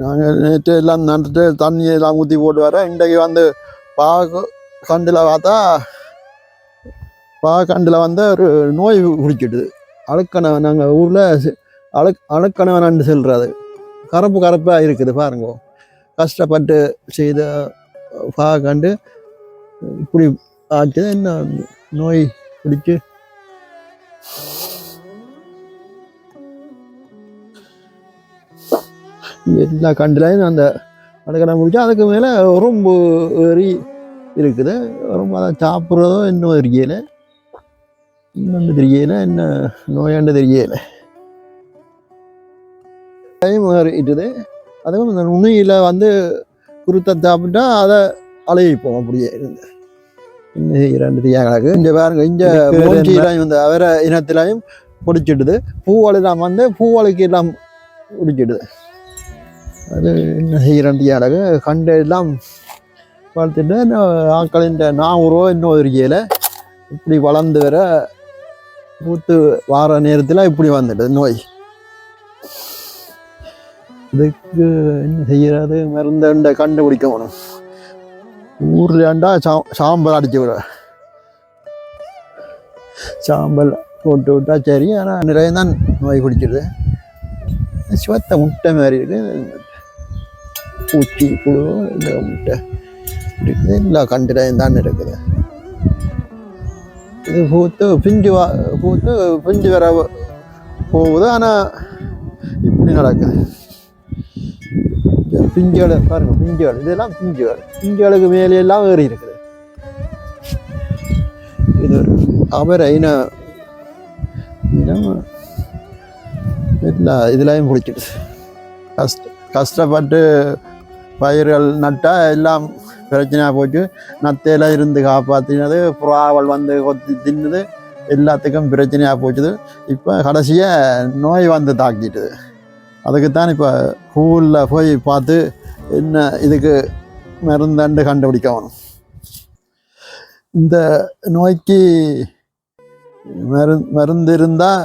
நாங்கள் நேற்று எல்லாம் நட்டுட்டு தண்ணி எல்லாம் ஊற்றி போட்டு வர. இன்றைக்கு வந்து பாகு கண்டில் பார்த்தா பாகண்டில் வந்து ஒரு நோய் குடிச்சிடுது அழுக்கணவை நாங்கள் ஊரில் அழுக் அழுக்கணவனான்னு சொல்கிறது கரப்பு கரப்பாக இருக்குது பாருங்க. கஷ்டப்பட்டு செய்த பாகண்டு இப்படி ஆச்சு என்ன நோய் பிடிச்சி எல்லா கண்டுலையும் அந்த அடக்கடை முடிச்சா அதுக்கு மேலே உறும்பு ஏறி இருக்குது. உறும்பு அதை சாப்பிட்றதோ இன்னும் தெரியல. இன்னொன்று தெரியல என்ன நோயாண்டு தெரியல. டைம் ஏறிட்டுது. அதுவும் இந்த நுனியில் வந்து குருத்தை சாப்பிட்டா அதை அழகிப்போம் அப்படியே இருந்து. இன்னும் இரண்டு தீயா கிடக்கு இங்கே பாருங்க இங்கே மூஞ்சியிலையும் இந்த அவரை இனத்திலையும் பிடிச்சிடுது பூவெல்லாம் வந்து பூவலுக்கு எல்லாம் பிடிச்சிடுது அது என்ன செய்கிறேன் அழகு கண்டு எல்லாம் வளர்த்துட்டு ஆக்களின் நான் உருவம் இன்னும் இருக்கல இப்படி வளர்ந்து வர பூத்து வார நேரத்தில் இப்படி வந்துடுது நோய். இதுக்கு என்ன செய்யறது? மருந்துண்ட கண்டுபிடிக்கணும் ஊர்லாண்டா சா சாம்பல் அடிச்சு விட. சாம்பல் போட்டு விட்டா சரி ஆனால் நிறைய தான் நோய் பிடிச்சிடுது சிவத்த முட்டை மாதிரி இருக்குது பூச்சி புழு இந்த முட்டை. இருக்குது எல்லா கண்டிலையும் தான் இருக்குது. இது பூத்து பிஞ்சு வா பூத்து பிஞ்சு வர போகுது. ஆனால் இப்படி நடக்குது. பிஞ்சுகள் பாருங்கள் பிஞ்சுகள் இதெல்லாம் பிஞ்சுகள் பிஞ்சுகளுக்கு மேலே எல்லாம் ஏறி இருக்குது. இது ஒரு அவர் ஐநா இனம் எல்லா இதுலையும் பிடிச்சிடுது. கஷ்ட கஷ்டப்பட்டு பயிர்கள் நட்டால் எல்லாம் பிரச்சனையாக போச்சு. நத்தையில இருந்து காப்பாற்றினது புறாவல் வந்து கொத்தி தின்னுது எல்லாத்துக்கும் பிரச்சனையாக போச்சுது. இப்போ கடைசியாக நோய் வந்து தாக்கிட்டுது. அதுக்குத்தான் இப்போ கூலில் போய் பார்த்து என்ன இதுக்கு மருந்தண்டு கண்டுபிடிக்கணும் இந்த நோய்க்கு மரு மருந்து இருந்தால்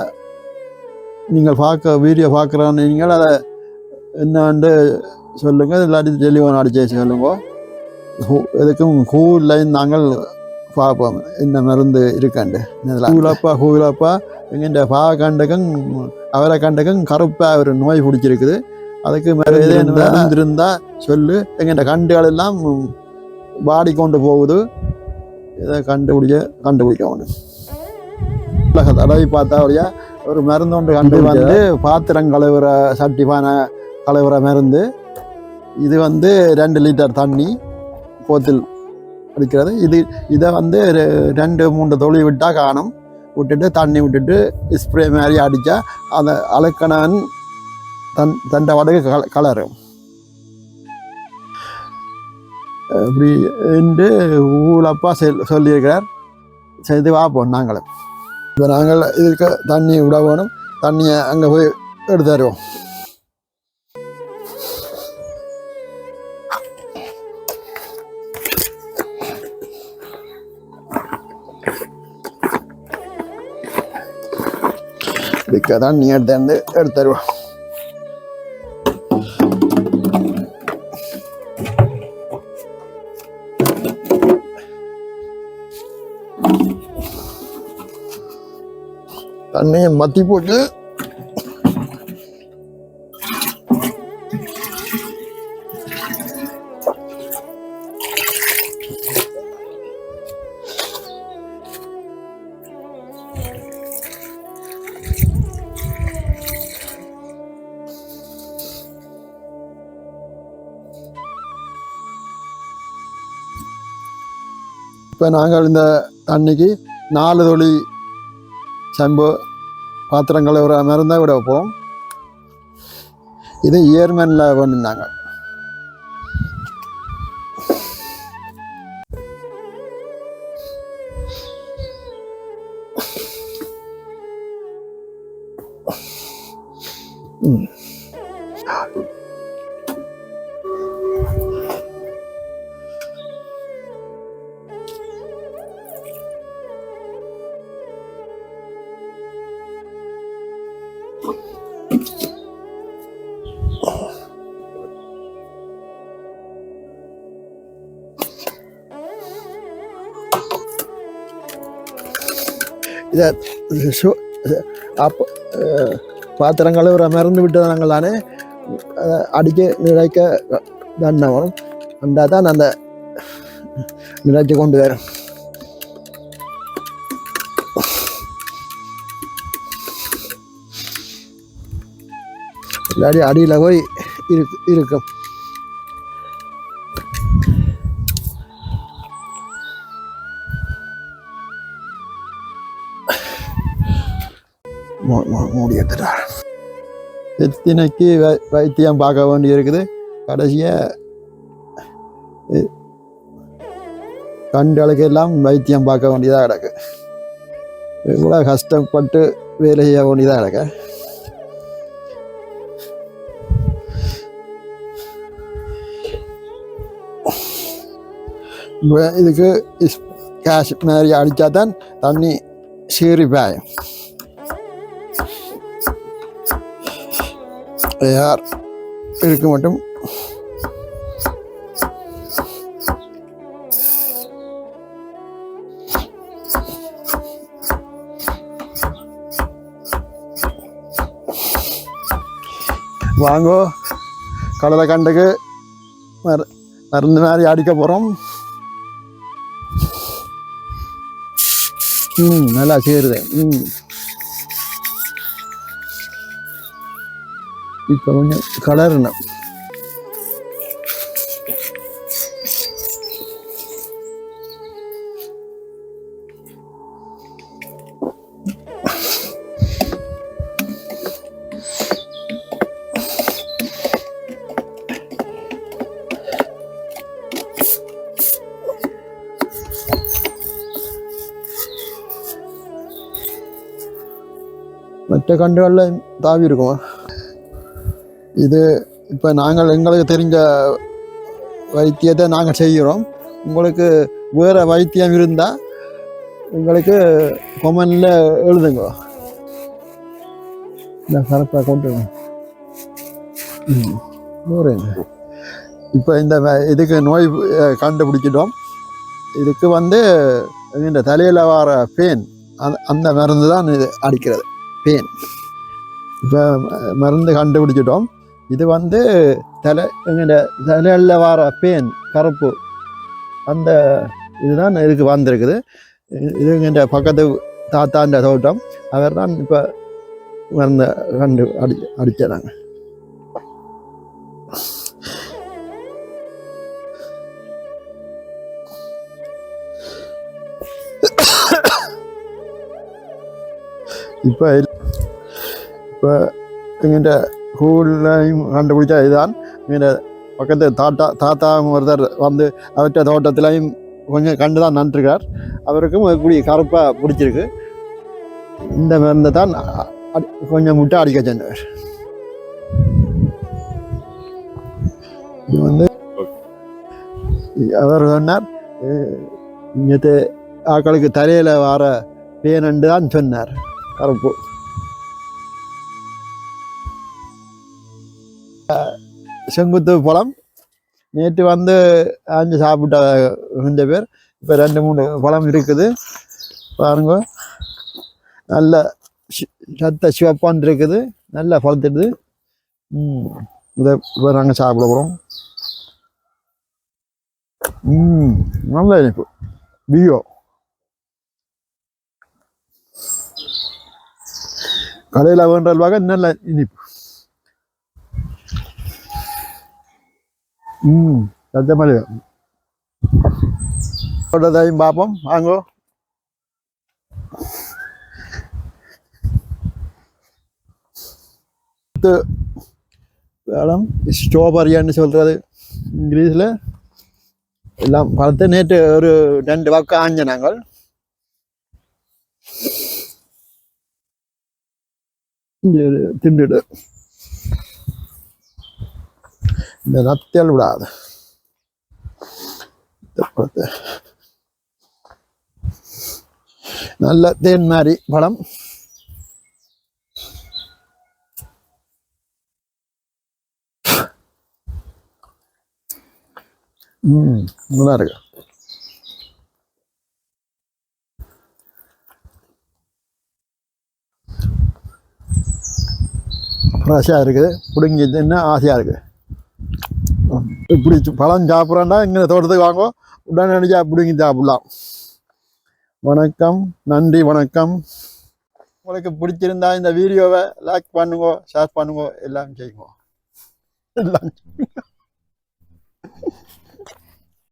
நீங்கள் பார்க்க வீடியோ பார்க்குறோன்னு நீங்கள் அதை என்னண்டு சொல்லுங்கள் இல்லாட்டி டெலிஃபோன் அடிச்சு சொல்லுங்க. ஹூ- இதுக்கும் ஹூலையும் நாங்கள் பார்ப்போம். என்ன மருந்து இருக்காண்டு. ஹூலப்பா ஹூலப்பா எங்கிட்ட பாகண்டகம் அவரை கண்டகம் கருப்பாக ஒரு நோய் பிடிச்சிருக்குது. அதுக்கு மருந்து இருந்தால் சொல்லு. எங்கிட்ட கண்டுகள் எல்லாம் வாடி கொண்டு போகுது. இதை கண்டுபிடிக்க கண்டுபிடிக்கணும் உலக தடவை பார்த்தா வழியா ஒரு மருந்து ஒன்று கண்டு வந்து பாத்திரம் கழுவுற சட்டி பானை கழுவுற மருந்து. இது வந்து ரெண்டு லிட்டர் தண்ணி போத்தில் அடிக்கிறது. இது இதை வந்து ரெ- ரெண்டு மூன்று தொழில் விட்டால் காணும். விட்டுட்டு தண்ணி விட்டுட்டு ஸ்ப்ரே மாதிரி அடித்தா அதை அழுக்கணன் தன் தண்டை வடகு கல கலரும். இப்படி என்று ஊழப்பா செல் சொல்லியிருக்கிறார். செய்து பார்ப்போம் நாங்களும். இப்போ நாங்கள் இதுக்கு தண்ணி விட வேணும். தண்ணியை அங்கே போய் எடுத்து தருவோம் தான் நீ எடுத்து எடுத்து தருவோம் தண்ணியை மத்தி போட்டு இப்போ நாங்கள் இந்த அன்னைக்கு நாலு தொழி சம்பு பாத்திரம் பாத்திரங்களை ஒரு இருந்தால் விட வைப்போம் இது இயர்மேனில் பண்ணினாங்க Mm. இதை சு- அப்போ அஹ், பாத்திரம் கழுவுற மறந்து விட்டதாங்கள் தானே? அடிக்க நிலைக்க தண்டனை வரும். அந்த தான் அந்த நிலைச்சு கொண்டு வரும். இல்லாடி அடியில் போய் இருக்கு இருக்கும். மூடி எடுத்துட்டார் எத்தனைக்கு வை- வைத்தியம் பார்க்க வேண்டி இருக்குது? கடைசியாக கண்களுக்கு எல்லாம் வைத்தியம் பார்க்க வேண்டியதாக கிடக்கு. இவ்வளோ கஷ்டப்பட்டு வேலை செய்ய வேண்டியதாக கிடக்கு. இதுக்கு கேஷ் மாதிரி அடித்தா தான் தண்ணி சீறி பாயும் யார்? இருக்க மட்டும். வாங்கோ. கடலை கண்டுக்கு. மருந்து மாதிரி அடிக்க போகிறோம் ம் நல்லா சேருது. ம். இப்போ கொஞ்சம் கலரணும் மற்ற கண்டுகளில் தாவி இருக்குமா இது இப்போ நாங்கள் எங்களுக்கு தெரிஞ்ச வைத்தியத்தை நாங்கள் செய்கிறோம். உங்களுக்கு வேறு வைத்தியம் இருந்தால் எங்களுக்கு கொமனில் எழுதுங்க. இந்த கரெக்டாக கொண்டு இப்போ இந்த இதுக்கு நோய் கண்டுபிடிச்சிட்டோம். இதுக்கு வந்து இந்த தலையில் வர பெயின் அந்த அந்த மருந்து தான் இது அடிக்கிறது. பெயின் இப்போ மருந்து கண்டுபிடிச்சிட்டோம். இது வந்து தலை எங்கள்கிட்ட தலையில் வர பேன் கருப்பு. அந்த இதுதான் இதுக்கு வந்திருக்குது. இது- இது எங்கிட்ட பக்கத்து தாத்தாண்ட தோட்டம். அவர் தான் இப்போ வந்த கண்டு அடி அடிச்சாங்க இப்போ இப்போ எங்கிட்ட ஸ்கூல்லையும் கண்டுபிடிச்சா இதுதான். இங்கே பக்கத்து தாத்தா தாத்தா ஒருத்தர் வந்து அவற்ற தோட்டத்திலையும் கொஞ்சம் கண்டு தான் நன்றிருக்கார். அவருக்கும் கூடிய கருப்பாக பிடிச்சிருக்கு. இந்த மருந்தை தான் கொஞ்சம் முட்டை அடிக்க சென்றவர் இது வந்து அவர் சொன்னார் இங்கே ஆக்களுக்கு தலையில் வர பேனண்டு தான் சொன்னார். கருப்பு. செங்குத்து பழம். நேற்று வந்து ஆஞ்சு சாப்பிட்ட கொஞ்சம் பேர். இப்போ ரெண்டு மூணு பழம் இருக்குது. பாருங்க. நல்ல சத்த சிவப்பான் இருக்குது. நல்லா பழுத்துடுது ம் இதை இப்போ நாங்கள் சாப்பிட போகிறோம் ம் நல்ல இனிப்பு. பியோ கடையில் வேண்ட வகை நல்ல இனிப்பு. ம் சத்தியமாக சொல்றதையும் பார்ப்போம் வாங்கோ இது மேடம் ஸ்ட்ராபெரியான்னு சொல்கிறது இங்கிலீஷில் எல்லாம் பழத்தை நேற்று ஒரு ரெண்டு பக்கம் இந்த நத்தையால் விடாது. நல்ல தேன் மாதிரி பழம் ம் நல்லா இருக்கு. ஃப்ரெஷ்ஷாக இருக்குது. பிடுங்கி தின்னா ஆசையாக இருக்குது. இப்படி பழம் சாப்பிட்றேன்டா இங்கே தோட்டத்துக்கு வாங்க. உடனடியாக அப்படிங்க சாப்பிடலாம். வணக்கம். நன்றி வணக்கம். உங்களுக்கு பிடிச்சிருந்தா இந்த வீடியோவை லைக் பண்ணுங்க ஷேர் பண்ணுங்க எல்லாம் செய்யுங்க எல்லாம்